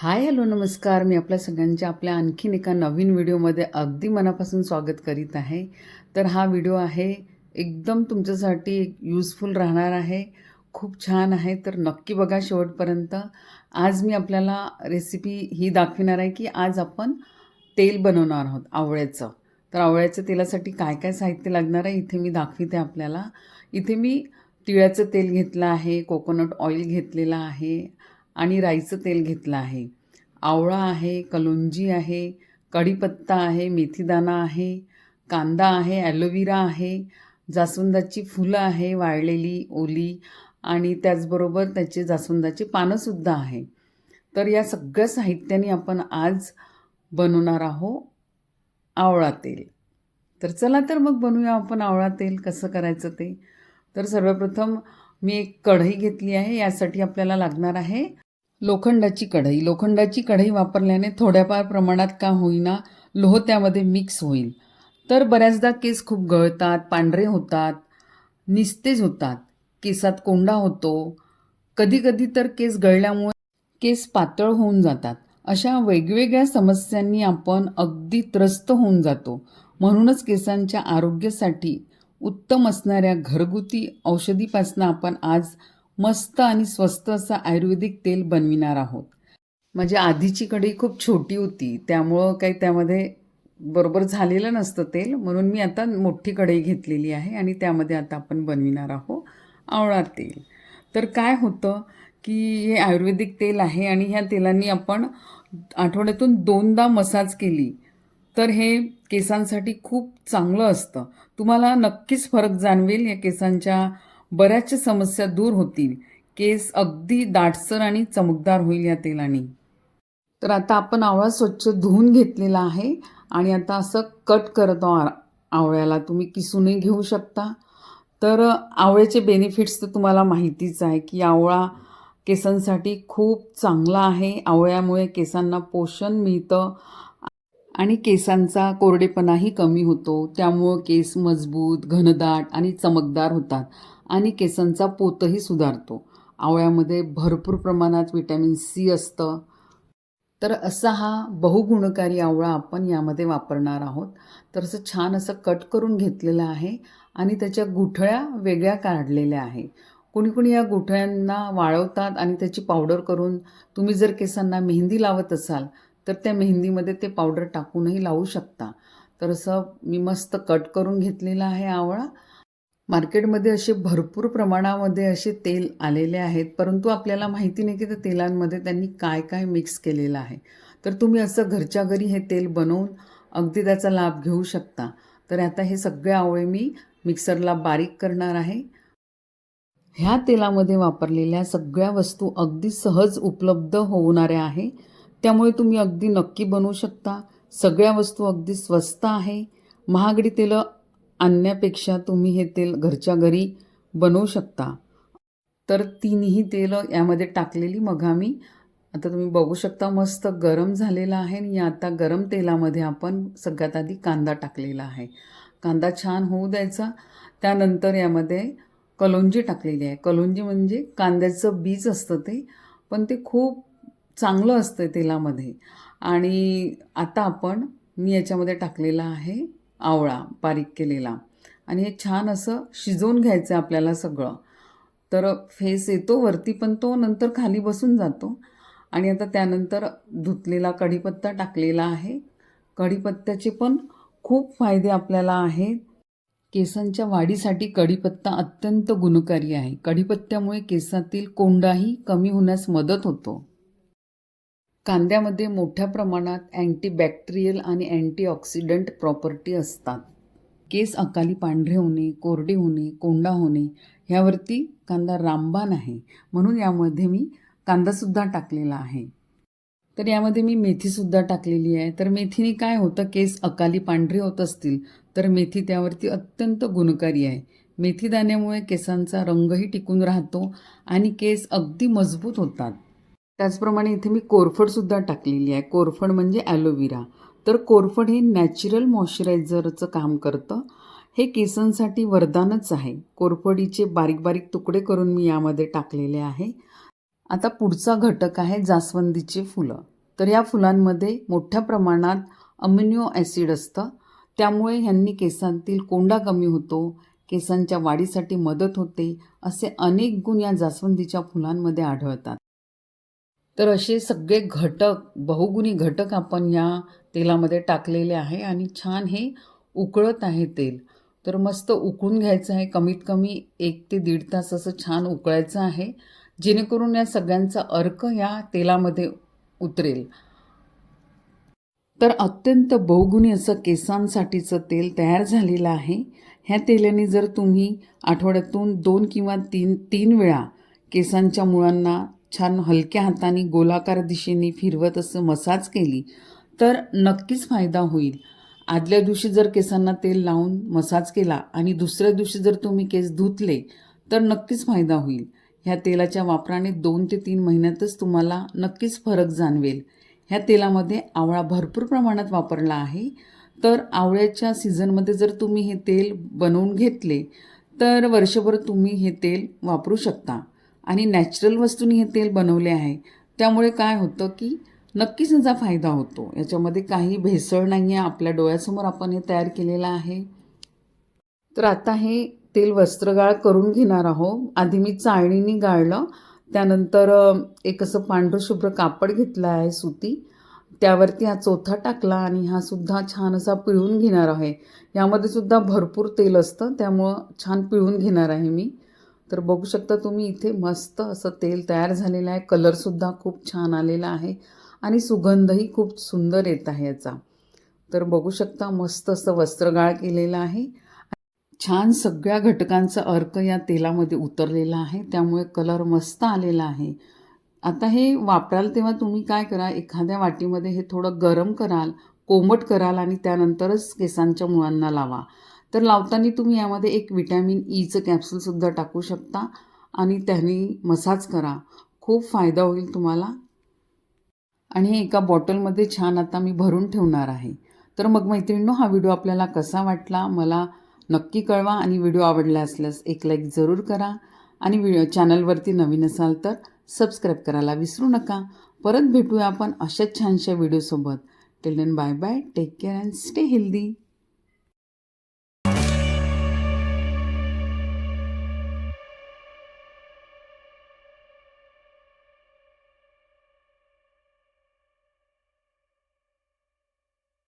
Hi hello नमस्कार. मी आपल्या सगळ्यांच्या आपल्या आणखीन एका नवीन व्हिडिओमध्ये अगदी मनापासून स्वागत करीत आहे. तर हा व्हिडिओ आहे एकदम तुमच्यासाठी यूजफुल राहणार आहे. खूप छान आहे. तर नक्की बघा शेवटपर्यंत. आज मी आपल्याला रेसिपी ही दाखविणार आहे की आज आपण तेल बनवणार आहोत आवळ्याचं. तर आवळ्याच्या तेलासाठी काय काय साहित्य लागणार आहे इथे मी दाखविते आपल्याला. इथे मी तिळाचं तेल घेतलं आहे कोकोनट ऑइल घेतलेलं आहे. आणि राईचं तेल घेतलं आहे. आवळा आहे कलोंजी आहे कढीपत्ता आहे मेथीदाणा आहे कांदा आहे ॲलोविरा आहे जास्वंदाची फुलं आहे वाळलेली ओली आणि त्याचबरोबर त्याचे जास्वंदाची पानंसुद्धा आहे. तर या सगळ्या साहित्याने आपण आज बनवणार आहो आवळा तेल. तर चला तर मग बनवूया आपण आवळा तेल कसं करायचं ते. तर सर्वप्रथम मी एक कढई घेतली आहे यासाठी आपल्याला लागणार आहे लोखंडाची कढई. लोखंडाची कढई वापरल्याने थोड्याफार प्रमाणात का होईना लोह त्यामध्ये मिक्स होईल. तर बऱ्याचदा केस खूप गळतात पांढरे होतात निस्तेज होतात. केसात कोंडा होतो. कधीकधी तर केस गळल्यामुळे केस पातळ होऊन जातात. अशा वेगवेगळ्या समस्यांनी आपण अगदी त्रस्त होऊन जातो. म्हणूनच केसांच्या आरोग्यासाठी उत्तम असणाऱ्या घरगुती औषधीपासून आपण आज मस्त आणि स्वस्त असं आयुर्वेदिक तेल बनविणार आहोत. म्हणजे आधीची कढई खूप छोटी होती त्यामुळं काही त्यामध्ये बरोबर झालेलं नसतं तेल म्हणून मी आता मोठी कढई घेतलेली आहे आणि त्यामध्ये आता आपण बनविणार आहोत आवळा तेल. तर काय होतं की हे आयुर्वेदिक तेल आहे आणि ह्या तेलांनी आपण आठवड्यातून दोनदा मसाज केली तर हे केसांसाठी खूप चांगलं असतं. तुम्हाला नक्कीच फरक जाणवेल या केसांच्या बऱ्याचशा समस्या दूर होतील. केस अगदी दाटसर आणि चमकदार होईल या तेलाने. तर आता आपण आवळा स्वच्छ धुवून घेतलेला आहे आणि आता असं कट करतो आहोत आवळ्याला. तुम्ही किसूनही घेऊ शकता. तर आवळ्याचे बेनिफिट्स तर तुम्हाला माहितीच आहे की आवळा केसांसाठी खूप चांगला आहे. आवळ्यामुळे केसांना पोषण मिळतं. आणि केसांचा कोरडेपणाही कमी होतो. त्यामुळं केस मजबूत घनदाट आणि चमकदार होतात आणि केसांचा पोतही सुधारतो. आवळ्यामध्ये भरपूर प्रमाणात विटॅमिन सी असतं. तर असा हा बहुगुणकारी आवळा आपण यामध्ये वापरणार आहोत. तर असं छान असं कट करून घेतलेलं आहे आणि त्याच्या गुठळ्या वेगळ्या काढलेल्या आहे. कोणी कोणी या गुठळ्यांना वाळवतात आणि त्याची पावडर करून तुम्ही जर केसांना मेहंदी लावत असाल तर त्या मेहंदीमध्ये ते पावडर टाकूनही लावू शकता. तर असं मी मस्त कट करून घेतलेलं आहे आवळा. मार्केटमध्ये असे भरपूर प्रमाणामध्ये असे तेल आलेले आहेत परंतु आपल्याला माहिती नाही की त्या तेलांमध्ये त्यांनी काय काय मिक्स केलेलं आहे. तर तुम्ही असं घरच्या घरी हे तेल बनवून अगदी त्याचा लाभ घेऊ शकता. तर आता हे सगळे आवळे मी मिक्सरला बारीक करणार आहे. ह्या तेलामध्ये वापरलेल्या सगळ्या वस्तू अगदी सहज उपलब्ध होणाऱ्या आहे. त्यामुळे तुम्ही अगदी नक्की बनवू शकता. सगळ्या वस्तू अगदी स्वस्त आहे. महागडी तेलं आणण्यापेक्षा तुम्ही हे तेल घरच्या घरी बनवू शकता. तर तिन्ही तेलं यामध्ये टाकलेली मग आम्ही. आता तुम्ही बघू शकता मस्त गरम झालेला आहे आणि या आता गरम तेलामध्ये आपण सगळ्यात आधी कांदा टाकलेला आहे. कांदा छान होऊ द्यायचा. त्यानंतर यामध्ये कलोंजी टाकलेली आहे. कलोंजी म्हणजे कांद्याचं बीज असतं ते पण ते खूप चांगलं असतं तेलामध्ये. आणि आता आपण मी याच्यामध्ये टाकलेला आहे आवळा बारीक केलेला. आणि हे छान असं शिजवून घ्यायचं आहे आपल्याला सगळं. तर फेस येतो वरती पण तो नंतर खाली बसून जातो. आणि आता त्यानंतर धुतलेला कढीपत्ता टाकलेला आहे. कढीपत्त्याचे पण खूप फायदे आपल्याला आहेत. केसांच्या वाढीसाठी कढीपत्ता अत्यंत गुणकारी आहे. कढीपत्त्यामुळे केसातील कोंडाही कमी होण्यास मदत होतो. कांद्यामध्ये मोठ्या प्रमाणात अँटीबॅक्टेरियल आणि अँटीऑक्सिडंट प्रॉपर्टी असतात. केस अकाली पांढरे होणे कोरडे होणे कोंडा होणे ह्यावरती कांदा रामबाण आहे. म्हणून यामध्ये मी कांदासुद्धा टाकलेला आहे. तर यामध्ये मी मेथीसुद्धा टाकलेली आहे. तर मेथीने काय होतं? केस अकाली पांढरे होत असतील तर मेथी त्यावरती अत्यंत गुणकारी आहे. मेथी दाण्यामुळे केसांचा रंगही टिकून राहतो आणि केस अगदी मजबूत होतात. त्याचप्रमाणे इथे मी कोरफडसुद्धा टाकलेली आहे. कोरफड म्हणजे ॲलोविरा. तर कोरफड हे नॅचरल मॉइश्चरायझरचं काम करतं. हे केसांसाठी वरदानच आहे. कोरफडीचे बारीक बारीक तुकडे करून मी यामध्ये टाकलेले आहे. आता पुढचा घटक आहे जास्वंदीचे फुलं. तर या फुलांमध्ये मोठ्या प्रमाणात अमिनो ॲसिड असतं. त्यामुळे ह्यांनी केसांतील कोंडा कमी होतो केसांच्या वाढीसाठी मदत होते असे अनेक गुण या जास्वंदीच्या फुलांमध्ये आढळतात. तर असे सगळे घटक बहुगुणी घटक आपण या तेलामध्ये टाकलेले आहे आणि छान हे उकळत आहे तेल. तर मस्त उकळून घ्यायचं आहे. कमीत कमी एक ते दीड तास असं छान उकळायचं आहे. जेणेकरून या सगळ्यांचा अर्क या तेलामध्ये उतरेल. तर अत्यंत बहुगुणी असं केसांसाठीचं तेल तयार झालेलं आहे. ह्या तेलाने जर तुम्ही आठवड्यातून दोन किंवा तीन तीन वेळा केसांच्या मुळांना छान हलक्या हाताने गोलाकार दिशेने फिरवत असं मसाज केली तर नक्कीच फायदा होईल. आदल्या दिवशी जर केसांना तेल लावून मसाज केला आणि दुसऱ्या दिवशी जर तुम्ही केस धुतले तर नक्कीच फायदा होईल. ह्या तेलाच्या वापराने दोन ते तीन महिन्यातच तुम्हाला नक्कीच फरक जाणवेल. ह्या तेलामध्ये आवळा भरपूर प्रमाणात वापरला आहे. तर आवळ्याच्या सीझनमध्ये जर तुम्ही हे तेल बनवून घेतले तर वर्षभर तुम्ही हे तेल वापरू शकता. आणि नॅचरल वस्तूंनी हे तेल बनवले आहे. त्यामुळे काय होतं की नक्कीच याचा फायदा होतो. याच्यामध्ये काही भेसळ नाही आहे आपल्या डोळ्यासमोर आपण हे तयार केलेलं आहे. तर आता हे तेल वस्त्रगाळ करून घेणार आहोत. आधी मी चाळणीने गाळलं. त्यानंतर एक असं पांढरं शुभ्र कापड घेतलं आहे सुती. त्यावरती हा चोथा टाकला आणि हा सुद्धा छान असा पिळून घेणार आहे. यामध्ये सुद्धा भरपूर तेल असतं. त्यामुळं छान पिळून घेणार आहे मी. तर बघू शकता तुम्ही इथे मस्त असं तेल तयार झालेलं आहे. कलरसुद्धा खूप छान आलेला आहे आणि सुगंधही खूप सुंदर येत आहे याचा. तर बघू शकता मस्त असं वस्त्रगाळ केलेलं आहे. छान सगळ्या घटकांचा अर्क या तेलामध्ये उतरलेला आहे. त्यामुळे कलर मस्त आलेला आहे. आता हे वापराल तेव्हा तुम्ही काय करा एखाद्या वाटीमध्ये हे थोडं गरम कराल कोमट कराल आणि त्यानंतरच केसांच्या मुळांना लावा. तर लावताना तुम्ही यामध्ये एक विटॅमिन ईचं e कॅप्सूलसुद्धा टाकू शकता आणि त्याने मसाज करा. खूप फायदा होईल तुम्हाला. आणि हे एका बॉटलमध्ये छान आता मी भरून ठेवणार आहे. तर मग मैत्रिणींनो हा व्हिडिओ आपल्याला कसा वाटला मला नक्की कळवा आणि व्हिडिओ आवडला असल्यास एक लाईक जरूर करा. आणि व्हिडिओ चॅनलवरती नवीन असाल तर सबस्क्राईब करायला विसरू नका. परत भेटूया आपण अशाच छानशा व्हिडिओसोबत till then bye bye take care and stay healthy